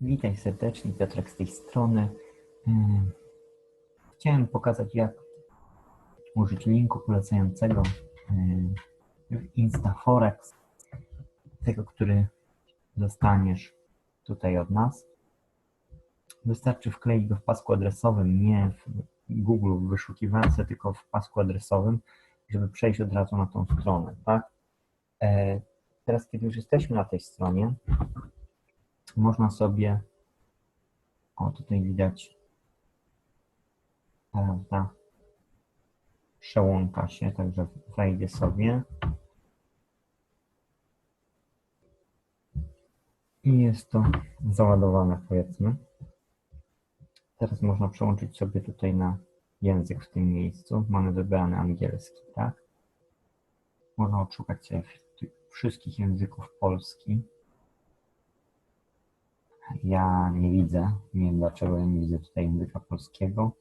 Witaj serdecznie, Piotrek z tej strony. Ym, Chciałem pokazać, jak użyć linku polecającego ym, w InstaForex, tego, który dostaniesz tutaj od nas. Wystarczy wkleić go w pasku adresowym, nie w Google w wyszukiwarce, tylko w pasku adresowym, żeby przejść od razu na tą stronę, tak? E, Teraz, kiedy już jesteśmy na tej stronie, można sobie, o tutaj widać, prawda, przełącza się, także wejdę sobie i jest to załadowane powiedzmy. Teraz można przełączyć sobie tutaj na język w tym miejscu. Mamy wybrany angielski, tak? Można odszukać sobie wszystkich języków polski. Ja nie widzę. Nie wiem dlaczego ja nie widzę tutaj języka polskiego.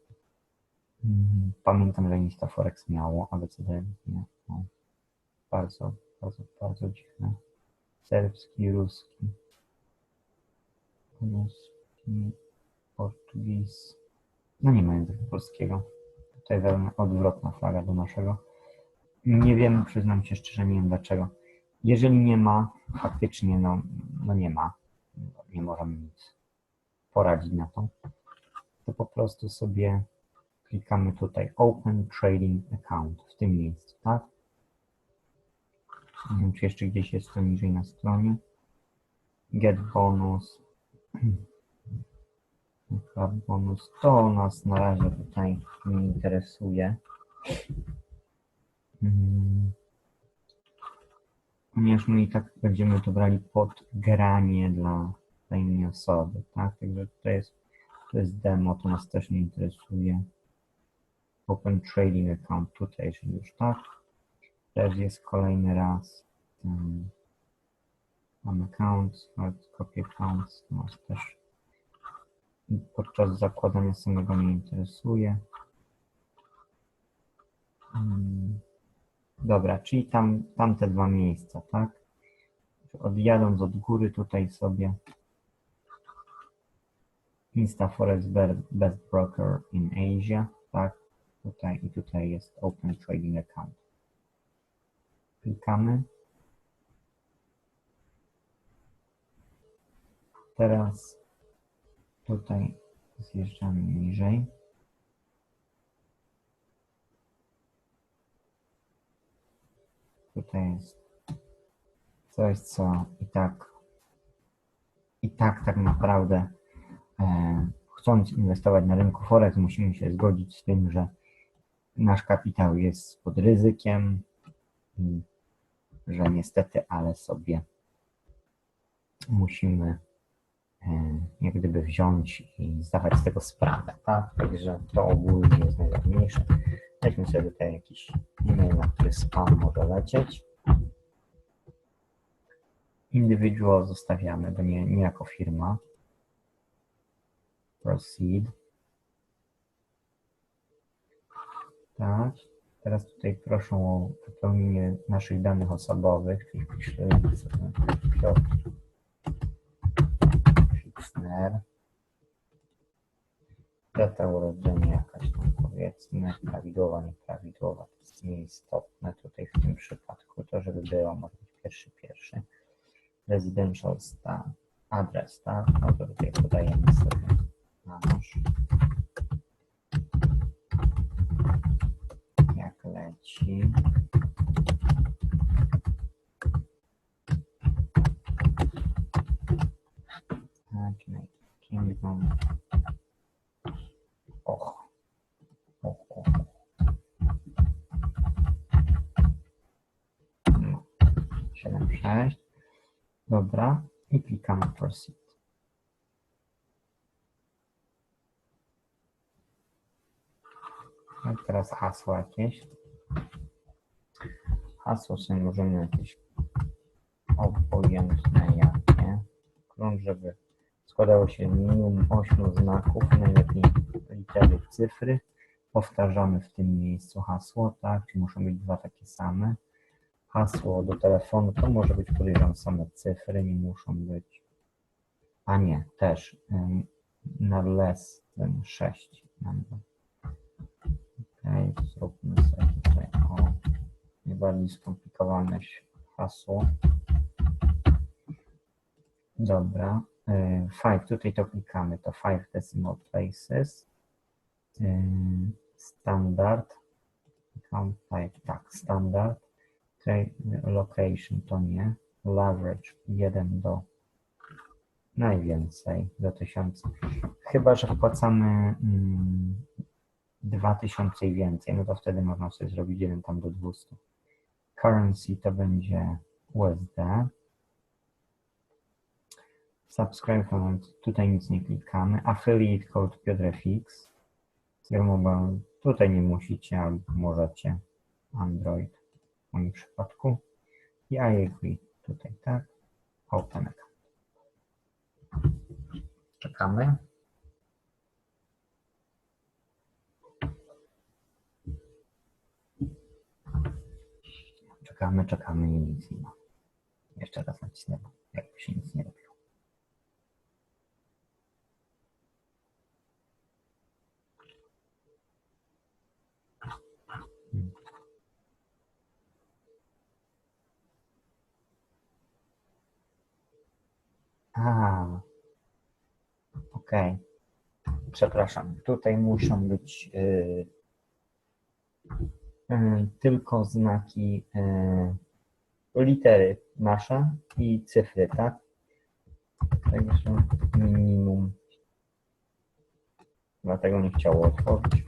Mm, Pamiętam, że Instaforex miało, ale co nie. No. Bardzo, bardzo, bardzo dziwne. Serbski, ruski, ruski, portugis. No nie ma języka polskiego. Tutaj odwrotna flaga do naszego. Nie wiem, przyznam się szczerze, nie wiem dlaczego. Jeżeli nie ma, faktycznie, no, no nie ma, nie możemy nic poradzić na to, to po prostu sobie klikamy tutaj Open Trading Account w tym miejscu, tak? Nie wiem, czy jeszcze gdzieś jest to niżej na stronie. Get bonus. Bonus. To nas na razie tutaj nie interesuje. Mm. Ponieważ my i tak będziemy to brali pod granie dla, dla innej osoby, tak? Także to jest, to jest demo, to nas też nie interesuje. Open Trading Account tutaj, jeżeli już tak. Też jest kolejny raz. Um, mam account, copy accounts, to nas też podczas zakładania samego nie interesuje. Um, Dobra, czyli tam, tamte dwa miejsca, tak? Odjadąc od góry tutaj sobie InstaForex Best- Best Broker in Asia, tak? Tutaj i tutaj jest Open Trading Account. Klikamy. Teraz tutaj zjeżdżamy niżej. Tutaj jest coś, co i tak, i tak tak naprawdę e, chcąc inwestować na rynku Forex, musimy się zgodzić z tym, że nasz kapitał jest pod ryzykiem i że niestety, ale sobie musimy e, jak gdyby wziąć i zdawać z tego sprawę, tak? Także to ogólnie jest najważniejsze. Weźmy sobie tutaj jakiś e-mail, na który spam może lecieć. Individual zostawiamy, bo nie, nie jako firma. Proceed. Tak. Teraz tutaj proszę o wypełnienie naszych danych osobowych, czyli piszę Piotr Fixner. Data urodzenia jakaś powiedzmy, prawidłowa, nieprawidłowa, to jest nieistotne tutaj w tym przypadku, to żeby było może pierwszy, pierwszy. Residential stan, adres, tak, no to tutaj podajemy sobie nasz. Jak leci. 7, Dobra. I klikamy proceed. No teraz hasło jakieś. Hasło sobie możemy jakieś obojętne jakie. Klucz, żeby składało się minimum 8 znaków, najlepiej litery, cyfry. Powtarzamy w tym miejscu hasło, tak? Czy muszą być dwa takie same. Hasło do telefonu to może być podejrzewam same cyfry, nie muszą być A nie, też ym, na less than 6 number. Okej, zróbmy sobie tutaj o najbardziej skomplikowane hasło. Dobra. 5, tutaj to klikamy, to 5 decimal places. Y, Standard. Klikam 5, tak, standard. Tra- Location to nie. Leverage 1 do najwięcej, do 1000. Chyba, że wpłacamy mm, 2000 i więcej, no to wtedy można sobie zrobić jeden tam do 200. Currency to będzie USD. Subscribe comment, tutaj nic nie klikamy. Affiliate code. Ja mogę, tutaj nie musicie, albo możecie. Android moim przypadku. I I tutaj tak. Open account. Czekamy. Czekamy, czekamy i nic nie ma. Jeszcze raz nacisnę, jakby się nic nie robiło. Hmm. A, okej. Przepraszam, tutaj muszą być y, y, tylko znaki, y, litery nasze i cyfry, tak? Także minimum. Dlatego nie chciało otworzyć.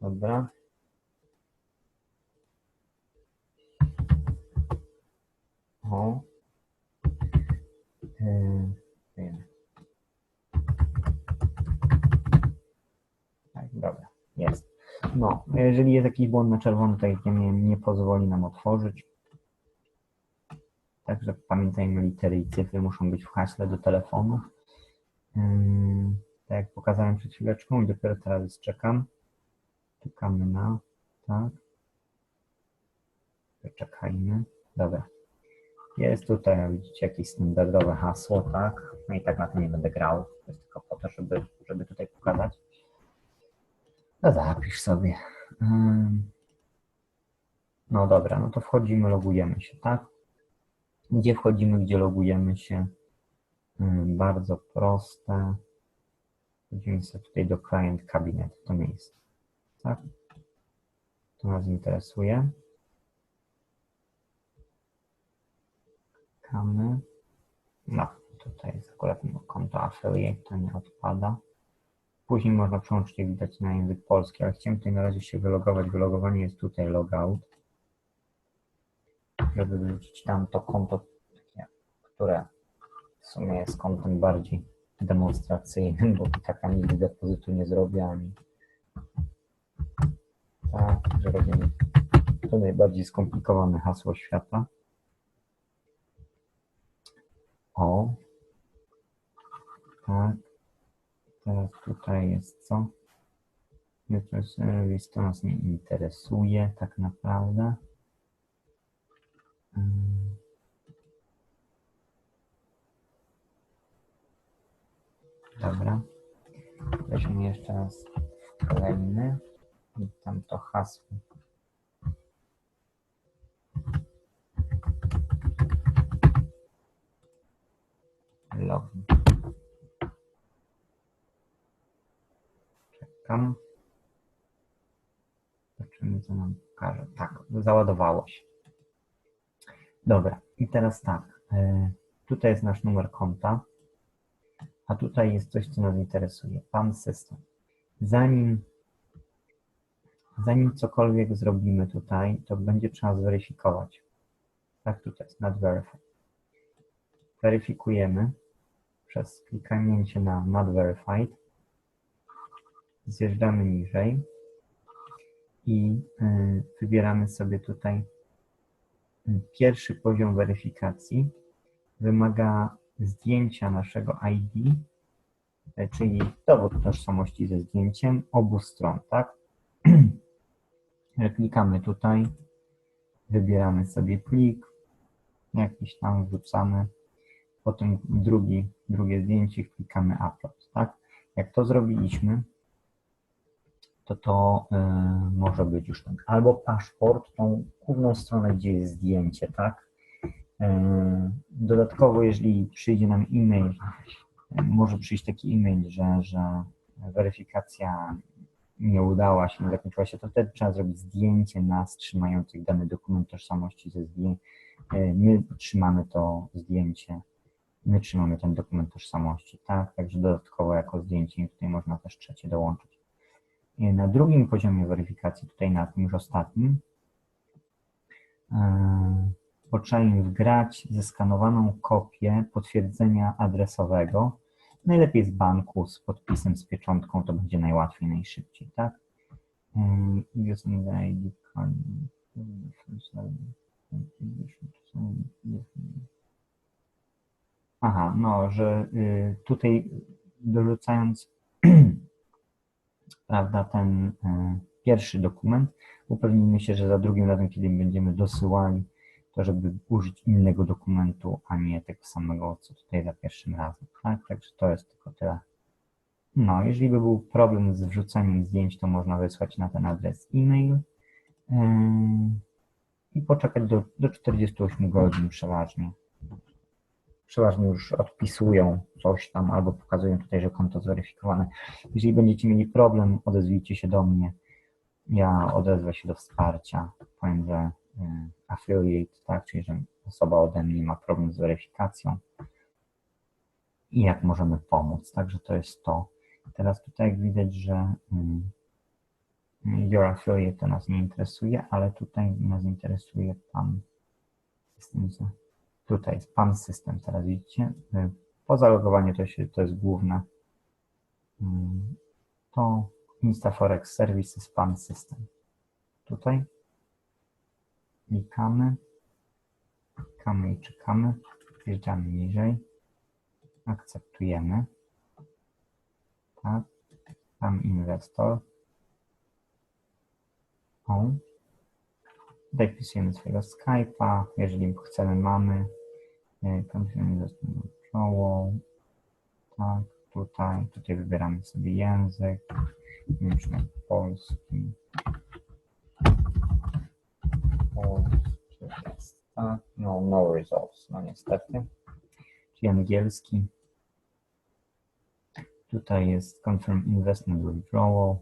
Dobra. No, jeżeli jest jakiś błąd na czerwono, to jak ja nie, pozwoli nam otworzyć. Także pamiętajmy, litery i cyfry muszą być w haśle do telefonu. Tak jak pokazałem przed chwileczką i dopiero teraz czekam. Czekamy na, tak. Czekajmy. Dobra. Jest tutaj, widzicie, jakieś standardowe hasło, tak? No i tak na tym nie będę grał. To jest tylko po to, żeby, żeby tutaj pokazać. No zapisz sobie. Ym. No dobra, no to wchodzimy, logujemy się, tak? Gdzie wchodzimy, gdzie logujemy się? Bardzo proste. Wchodzimy sobie tutaj do Client Cabinet, to miejsce. Tak? To nas interesuje. Klikamy. No, tutaj jest akurat konto affiliate, to nie odpada. Później można przełączyć, widać, na język polski, ale chciałem tutaj na razie się wylogować. Wylogowanie jest tutaj logout. Żeby wrzucić tam to konto, które w sumie jest kontem bardziej demonstracyjnym, bo i tak ani nigdy depozytu nie zrobię, ani tak, że robimy to najbardziej skomplikowane hasło świata. O. Tak. Teraz tutaj jest co? Jutro serwis to nas nie interesuje tak naprawdę. Mm. Dobra. Weźmy jeszcze raz kolejny i tam to hasło. Login. Czekam. Zobaczymy, co nam pokaże. Tak, załadowało się. Dobra, i teraz tak. e, Tutaj jest nasz numer konta, a tutaj jest coś, co nas interesuje. Pan system. Zanim, zanim cokolwiek zrobimy tutaj, to będzie trzeba zweryfikować. Tak, tutaj jest not verify. Weryfikujemy przez kliknięcie na Not Verified. Zjeżdżamy niżej i y, wybieramy sobie tutaj y, pierwszy poziom weryfikacji. Wymaga zdjęcia naszego ID, y, czyli dowód tożsamości ze zdjęciem obu stron, tak? Klikamy tutaj, wybieramy sobie plik, jakiś tam wrzucamy potem drugi, drugie zdjęcie, klikamy upload, tak? Jak to zrobiliśmy, to to y, może być już ten albo paszport, tą główną stronę, gdzie jest zdjęcie, tak? Y, dodatkowo, jeżeli przyjdzie nam e-mail, y, może przyjść taki e-mail, że, że weryfikacja nie udała się, nie zakończyła się, to wtedy trzeba zrobić zdjęcie nas trzymających dany dokument tożsamości ze zdjęć. My trzymamy to zdjęcie, my trzymamy ten dokument tożsamości, tak? Także dodatkowo jako zdjęcie tutaj można też trzecie dołączyć. I Na drugim poziomie weryfikacji, tutaj na tym już ostatnim, e, bo im wgrać zeskanowaną kopię potwierdzenia adresowego, najlepiej z banku, z podpisem, z pieczątką, to będzie najłatwiej, najszybciej, tak? E. Aha, no, że y, tutaj dorzucając prawda, ten e, pierwszy dokument, upewnimy się, że za drugim razem, kiedy będziemy dosyłali, to żeby użyć innego dokumentu, a nie tego samego, co tutaj za pierwszym razem. Tak? Także to jest tylko tyle. No, jeżeli by był problem z wrzuceniem zdjęć, to można wysłać na ten adres e-mail yy, i poczekać do, do 48 godzin przeważnie. Przeważnie już odpisują coś tam albo pokazują tutaj, że konto zweryfikowane. Jeżeli będziecie mieli problem, odezwijcie się do mnie. Ja odezwę się do wsparcia. Powiem, że y, affiliate, tak, czyli że osoba ode mnie ma problem z weryfikacją i jak możemy pomóc. Także to jest to. Teraz tutaj jak widać, że y, Your affiliate to nas nie interesuje, ale tutaj nas interesuje pan system. Tutaj jest pan system, teraz widzicie. Y, Po zalogowaniu to, się, to jest główne. Y, To Instaforex Services Pan System. Tutaj. Klikamy, klikamy i czekamy, wjeżdżamy niżej, akceptujemy, tak, tam inwestor, o, tutaj wpisujemy swojego Skype'a, jeżeli chcemy, mamy, konfirm investment control, tak, tutaj, tutaj wybieramy sobie język, Niemczech, polski, polski jest, tak, no, no results, no niestety, czyli angielski, tutaj jest confirm investment withdrawal.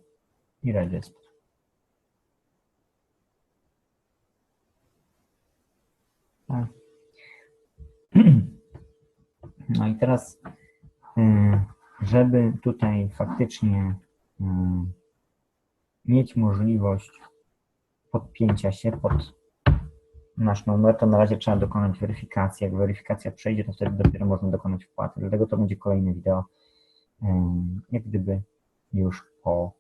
I register. Tak. No i teraz, y, żeby tutaj faktycznie y, mieć możliwość podpięcia się pod nasz numer, to na razie trzeba dokonać weryfikacji. Jak weryfikacja przejdzie, to wtedy dopiero można dokonać wpłaty. Dlatego to będzie kolejne wideo, y, jak gdyby już po,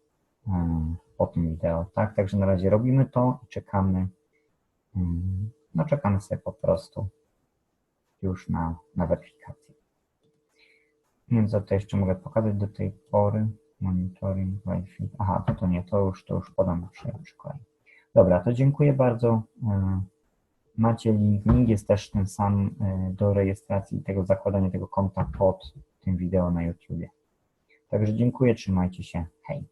po tym wideo. Tak? Także na razie robimy to i czekamy. No czekamy sobie po prostu już na, na weryfikację. Więc co to jeszcze mogę pokazać do tej pory? Monitoring, Wi-Fi. Aha, to to nie, to już, to już podam przy, przy kolei. Dobra, to dziękuję bardzo. Macie link, link jest też ten sam do rejestracji tego zakładania tego konta pod tym wideo na YouTubie. Także dziękuję, trzymajcie się, hej.